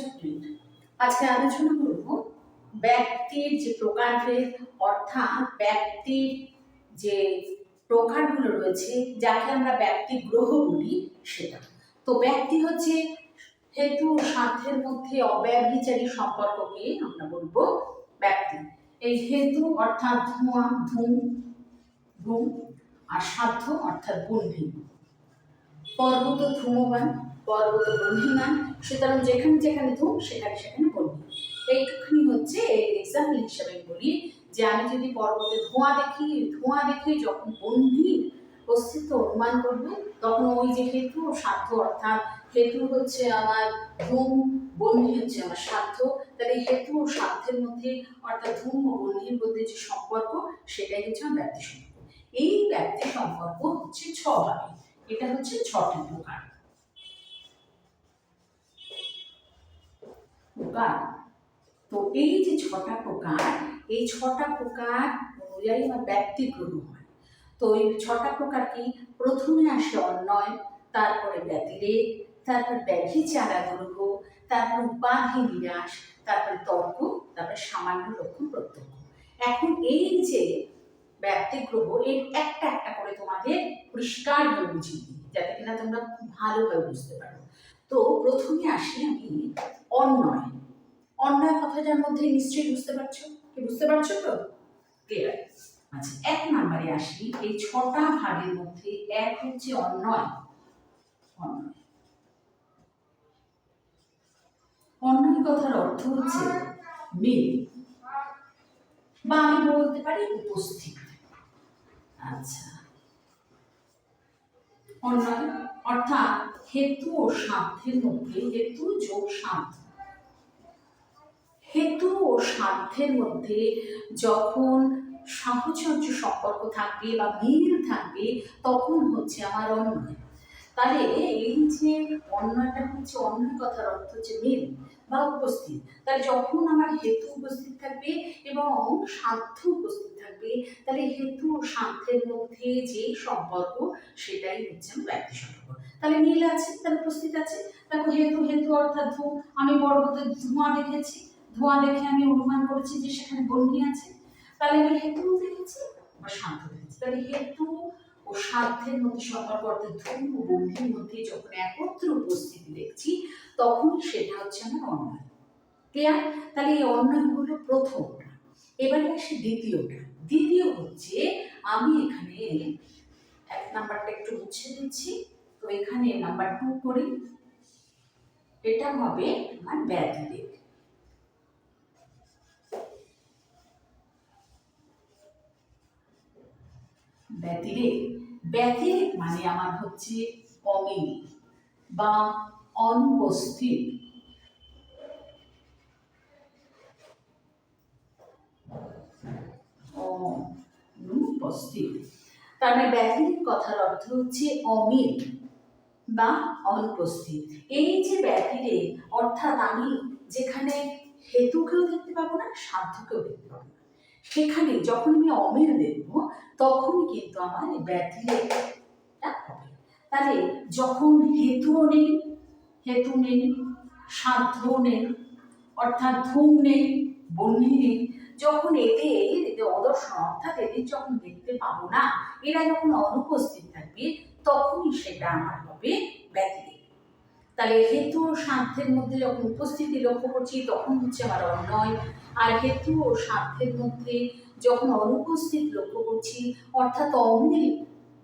Student আজকে আলোচনা করব ব্যক্তির যে প্রকারভেদ অর্থাৎ ব্যক্তির যে প্রকারগুলো রয়েছে, যাকে আমরা ব্যক্তি গ্রহ বলি সেটা। তো ব্যক্তি হচ্ছে হেতু স্বার্থের মধ্যে অব্যভিচারী সম্পর্ককে আমরা বলব ব্যক্তি। এই হেতু অর্থাৎ ধোঁয়া, ধূম ধূম আর সাধ্য অর্থাৎ বন্ধি পর্বত ধূমবান, পর্বত বন্ধিমান সুতরাং যেখানে যেখানে ধূম, সেখানে সেখানে বলবি এইটুখানি হচ্ছে এক্সাম্পল হিসাবে বলি যে আমি যদি পর্বতে ধোঁয়া দেখি, ধোঁয়া দেখে যখন বন্ধির অস্তিত্ব অনুমান করব, তখন ওই যে হেতু, সাধ্য অর্থাৎ হেতু হচ্ছে আমার ধূম বন্ধি হচ্ছে আমার সাধ্য। তাহলে হেতু ও সাধ্যের মধ্যে অর্থাৎ ধূম ও বন্ধির মধ্যে যে সম্পর্ক, সেটাই হচ্ছে আমার ব্যক্তি সম্পর্ক। এই ব্যক্তি সম্পর্ক হচ্ছে ছ ছভাবে এটা হচ্ছে ছটি প্রকার। প্রকার তো এই যে ছটা প্রকার এই ছটা প্রকার অনুযায়ী আমার ব্যক্তি গ্রহ হয়। তো এই ছটা প্রকার কি? প্রথমে আসে অন্যয় তারপরে ব্যতিরেক, তারপর ব্যভিচারা গ্রহ তারপর উপাধি নিরাশ, তারপর তর্ক, তারপরে সামান্য লক্ষণ প্রত্যক্ষ। এখন এই যে ব্যক্তি গ্রহ, এর একটা একটা করে তোমাদের পরিষ্কারভাবে বুঝিয়ে দিই, যাতে কিনা তোমরা খুব ভালোভাবে বুঝতে পারো। তো প্রথমে আসি আমি অন্যয় অন্যয় কথাটার মধ্যে নিশ্চয়ই বুঝতে পারছ? কি বুঝতে পারছ তো? ক্লিয়ার আচ্ছা এক নম্বরে আসি, এই ছটা ভাগের মধ্যে এক হচ্ছে অন্যয় কথার অর্থ হচ্ছে মিল। বা আমি বলতে পারি উপস্থিত। আচ্ছা। অন্যয় অর্থাৎ হেতু ও সাধ্যের মধ্যে, হেতু যোগ সাধ্য। হেতু ও সাধ্যের মধ্যে যখন সাহচর্য সম্পর্ক থাকবে বা মিল থাকবে, তখন হচ্ছে আমার অন্যয়। তাহলে এই যে অন্যটা হচ্ছে অন্য কথার অর্থ হচ্ছে মিল বা উপস্থিত। তাহলে যখন আমার হেতু উপস্থিত থাকবে এবং সাধ্য উপস্থিত থাকবে, তাহলে হেতু ও সাধ্যের মধ্যে যে সম্পর্ক, সেটাই হচ্ছে আমার ব্যক্তি সম্পর্ক। তাহলে মিল আছে, তাহলে উপস্থিত আছে। দেখো হেতু হেতু অর্থাৎ ধূ। আমি পর্বতে ধোঁয়া দেখেছি। ধোঁয়া দেখে আমি অনুমান করেছি যে সেখানে বন্যি আছে। তাহলে আমি হেতু দেখেছি বা শান্ত দেখেছি। তাহলে হেতু ও সাধ্যের মধ্যে সম্পর্ক অর্থাৎ ধূম ও বন্ধির মধ্যে যখন একত্র উপস্থিতি দেখছি, তখন সেটা হচ্ছে আমার অন্যায়। ক্লিয়ার তাহলে এই অন্যায় হলো প্রথমটা এবারে আসি দ্বিতীয়টা দ্বিতীয় হচ্ছে আমি এখানে এক নাম্বারটা একটু মুছে দিচ্ছি। তো এখানে নাম্বার টু করি। এটা হবে আমার ব্যতিরেক ব্যতিরেক ব্যতিরেক মানে আমার হচ্ছে অমিল বা অনুপস্থিত। অনুপস্থিত। তার মানে ব্যতিরেক কথার অর্থ হচ্ছে অমিল বা অনুপস্থিত। এই যে ব্যতিরেক অর্থাৎ আমি যেখানে হেতুকেও দেখতে পাবো না, সাধ্যকেও দেখতে পাবো না। সেখানে যখন আমি অমিল দেখব তখন কিন্তু আমার ব্যতিরেকটা হবে। তাহলে যখন হেতুও নেই, হেতু নেই, সাধ্য নেই, অর্থাৎ ধূম নেই, বন্যি নেই, যখন এদের এদের অদর্শন, অর্থাৎ এদের যখন দেখতে পাবো না, এরা যখন অনুপস্থিত থাকবে, তখনই সেটা আমার হবে ব্যতিরেক তাহলে হেতু ও সাধ্যের মধ্যে যখন উপস্থিতি লক্ষ্য করছি, তখন হচ্ছে আমার অন্যয়। আর হেতু ও সাধ্যের মধ্যে যখন অনুপস্থিত লক্ষ্য করছি, অর্থাৎ অমিল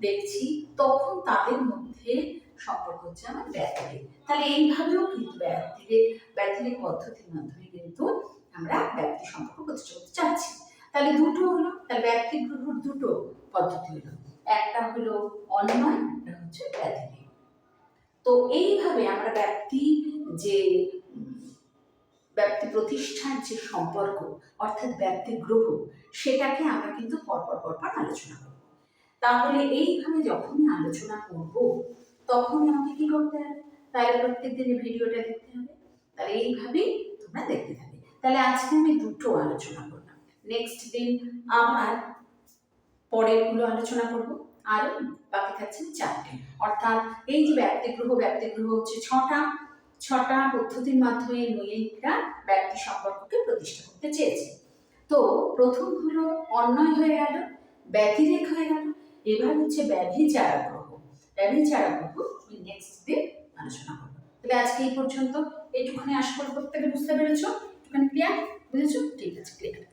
দেখছি, তখন তাদের মধ্যে সম্পর্ক হচ্ছে আমার ব্যতিরেক তাহলে এইভাবেও কিন্তু ব্যতিরেক ব্যতিরেক পদ্ধতির মাধ্যমে কিন্তু আমরা ব্যক্তি সম্পর্ক প্রতিষ্ঠা করতে চাচ্ছি। তাহলে দুটো হলো, তাহলে ব্যক্তি গ্রহর দুটো পদ্ধতি হলো। একটা হলো অন্যয়, একটা হচ্ছে ব্যতিরেক তো এইভাবে আমরা ব্যক্তি যে, ব্যক্তি প্রতিষ্ঠার যে সম্পর্ক, অর্থাৎ ব্যক্তি গ্রহ, সেটাকে আমরা কিন্তু পরপর পরপর আলোচনা করব। তাহলে এইভাবে যখনই আলোচনা করব, তখনই আমাকে কি করতে হবে? তাহলে প্রত্যেক দিনের ভিডিওটা দেখতে হবে। তাহলে এইভাবেই তোমরা দেখতে থাকবে। তাহলে আজকে আমি দুটো আলোচনা করলাম। নেক্সট দিন আবার পরেরগুলো আলোচনা করব। আর বাকি থাকছে চারটে। অর্থাৎ এই যে ব্যক্তিগ্রহ ব্যক্তিগ্রহ হচ্ছে ছটা। ছটা পদ্ধতির মাধ্যমে নৈয়ায়িকরা ব্যক্তি সম্পর্ককে প্রতিষ্ঠা করতে চেয়েছে। তো প্রথম হলো অন্যয় হয়ে গেল ব্যতিরেক হয়ে গেল, এবার হচ্ছে ব্যভিচারাগ্রহ ব্যভিচারাগ্রহ আমি নেক্সট দিন আলোচনা করব। তাহলে আজকে এই পর্যন্ত এইটুখানি আশা করি প্রত্যেকে বুঝতে পেরেছ। একটুখানি ক্লিয়ার বুঝেছ? ঠিক আছে ক্লিয়ার